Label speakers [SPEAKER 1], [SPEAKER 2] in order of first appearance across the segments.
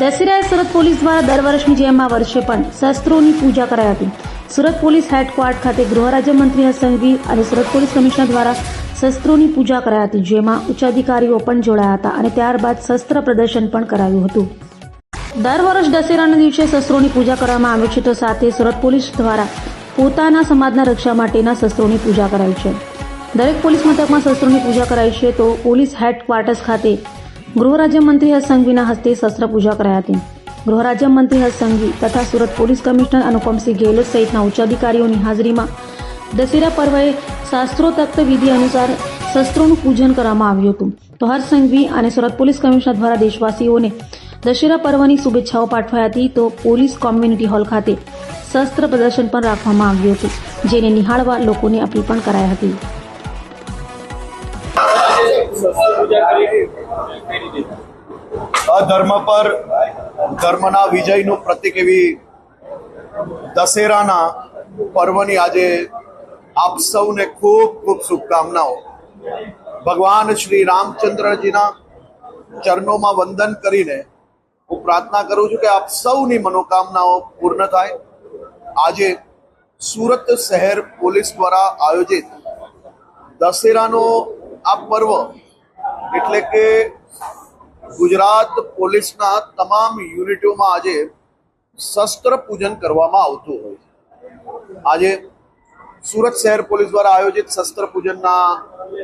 [SPEAKER 1] દશેરાએ Surat police દ્વારા દર વર્ષની જેમ આ વર્ષે પણ શસ્ત્રોની પૂજા કરાઈ હતી. સુરત પોલીસ હેડક્વાર્ટર ખાતે ગૃહ રાજ્યમંત્રી હર્ષ સંઘવી અને સુરત પોલીસ કમિશનર દ્વારા શસ્ત્રોની પૂજા કરાઈ હતી, જેમાં ઉચ્ચ અધિકારીઓ પણ જોડાયા હતા અને ત્યારબાદ શસ્ત્ર પ્રદર્શન પણ કરાયું હતું. દર વર્ષ દશેરાના દિવસે શસ્ત્રોની પૂજા કરવામાં આવે છે, તો સાથે સુરત પોલીસ દ્વારા પોતાના સમાજના રક્ષા માટેના શસ્ત્રોની પૂજા કરાય છે. દરેક પોલીસ મથકમાં શસ્ત્રોની પૂજા કરાય છે, તો પોલીસ હેડક્વાર્ટર્સ ખાતે ગૃહ રાજ્યમંત્રી હર્ષ સંઘવીના હસ્તે શસ્ત્ર પૂજા કરાઈ હતી. ગૃહ રાજ્યમંત્રી હર્ષ સંઘવી તથા સુરત પોલીસ કમિશનર અનુપમસિંહ ગેહલોત સહિતના ઉચ્ચ અધિકારીઓની હાજરીમાં દશેરા પર્વએ શાસ્ત્રોતક્ત વિધિ અનુસાર શસ્ત્રોનું પૂજન કરવામાં આવ્યું હતું. તો હર્ષ સંઘવી અને સુરત પોલીસ કમિશનર દ્વારા દેશવાસીઓને દશેરા પર્વની શુભેચ્છાઓ પાઠવાઈ હતી તો પોલીસ કોમ્યુનિટી હોલ ખાતે શસ્ત્ર પ્રદર્શન પણ રાખવામાં આવ્યું હતું, જેને નિહાળવા લોકોને અપીલ પણ કરાઈ હતી.
[SPEAKER 2] અધર્મ પર ધર્મના વિજયનું પ્રતિક એવી દશેરાના પર્વની આજે આપ સૌને ખૂબ ખૂબ શુભકામનાઓ. ભગવાન શ્રી રામચંદ્રજીના ચરણોમાં વંદન કરીને હું પ્રાર્થના કરું છું કે આપ સૌની મનોકામનાઓ પૂર્ણ થાય. આજે સુરત શહેર પોલીસ દ્વારા આયોજિત દશેરાનો આ પર્વ એટલે કે ગુજરાત પોલીસના તમામ યુનિટોમાં આજે શસ્ત્ર પૂજન કરવામાં આવતું હોય છે. આજે સુરત શહેર પોલીસ દ્વારા આયોજિત શસ્ત્ર પૂજનના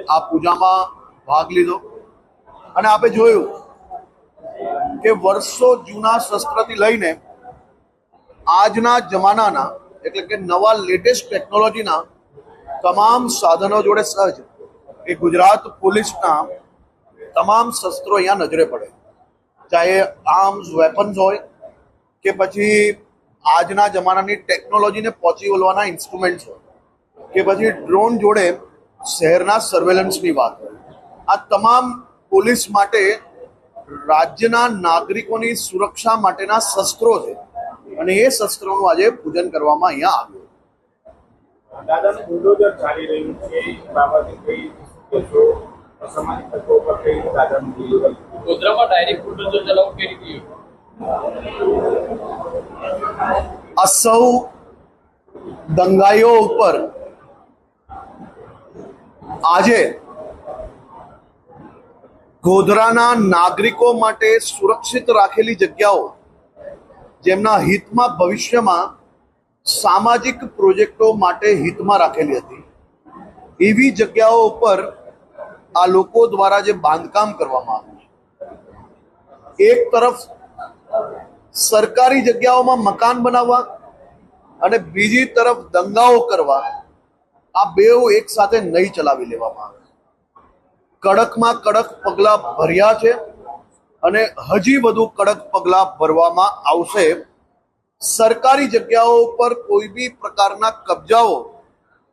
[SPEAKER 2] આ પૂજામાં ભાગ લીધો. અને આપે જોયું કે વર્ષો જૂના શસ્ત્રથી લઈને આજના જમાનાના, એટલે કે નવા લેટેસ્ટ ટેકનોલોજીના તમામ સાધનો જોડે સહજ એ ગુજરાત પોલીસના તમામ શસ્ત્રો અહીંયા નજરે પડે. ચાહે આર્મ્સ વેપન્સ હોય કે પછી આજના જમાનાની ટેકનોલોજીને પહોંચી વળવાના ઇન્સ્ટ્રુમેન્ટ્સ હોય કે પછી ડ્રોન જોડે શહેરના સર્વેલન્સની વાત હોય. આ તમામ પોલીસ માટે રાજ્યના નાગરિકોની સુરક્ષા માટેના શસ્ત્રો છે અને એ શસ્ત્રોનું આજે પૂજન કરવામાં અહીંયા આવ્યું.
[SPEAKER 3] દાદાનું બુલડોઝર ચાલી રહ્યું છે. બાબતે
[SPEAKER 4] કઈ રીતે
[SPEAKER 2] આ સૌ દંગાઈઓ ઉપર આજે ગોધરાના નાગરિકો માટે સુરક્ષિત રાખેલી જગ્યાઓ જેમના હિતમાં ભવિષ્યમાં સામાજિક પ્રોજેક્ટો માટે હિતમાં રાખેલી હતી, એવી જગ્યાઓ ઉપર આ લોકો દ્વારા જે બાંધકામ કરવામાં આવ્યું છે. એક તરફ સરકારી જગ્યાઓમાં મકાન બનાવવા અને બીજી તરફ દંગાઓ કરવા આ બેઉ એક સાથે નહીં ચલાવી લેવામાં આવે. કડકમાં કડક પગલા ભર્યા છે અને હજી વધુ કડક પગલા ભરવામાં આવશે. સરકારી જગ્યાઓ પર કોઈ બી પ્રકારના કબજાઓ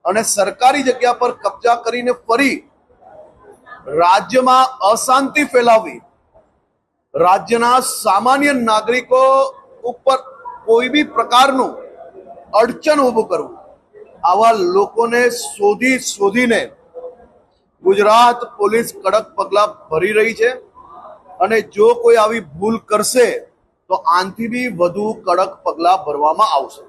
[SPEAKER 2] અને સરકારી જગ્યા પર કબજા કરીને ફરી રાજ્યમાં અશાંતિ ફેલાવવી. રાજ્યના સામાન્ય નાગરિકો ઉપર કોઈ બી પ્રકારનું અડચણ ઊભું કરવું. આવા લોકોને શોધી શોધીને ગુજરાત પોલીસ કડક પગલા ભરી રહી છે અને જો કોઈ આવી ભૂલ કરશે, તો આનથી બી વધુ કડક પગલા ભરવામાં આવશે.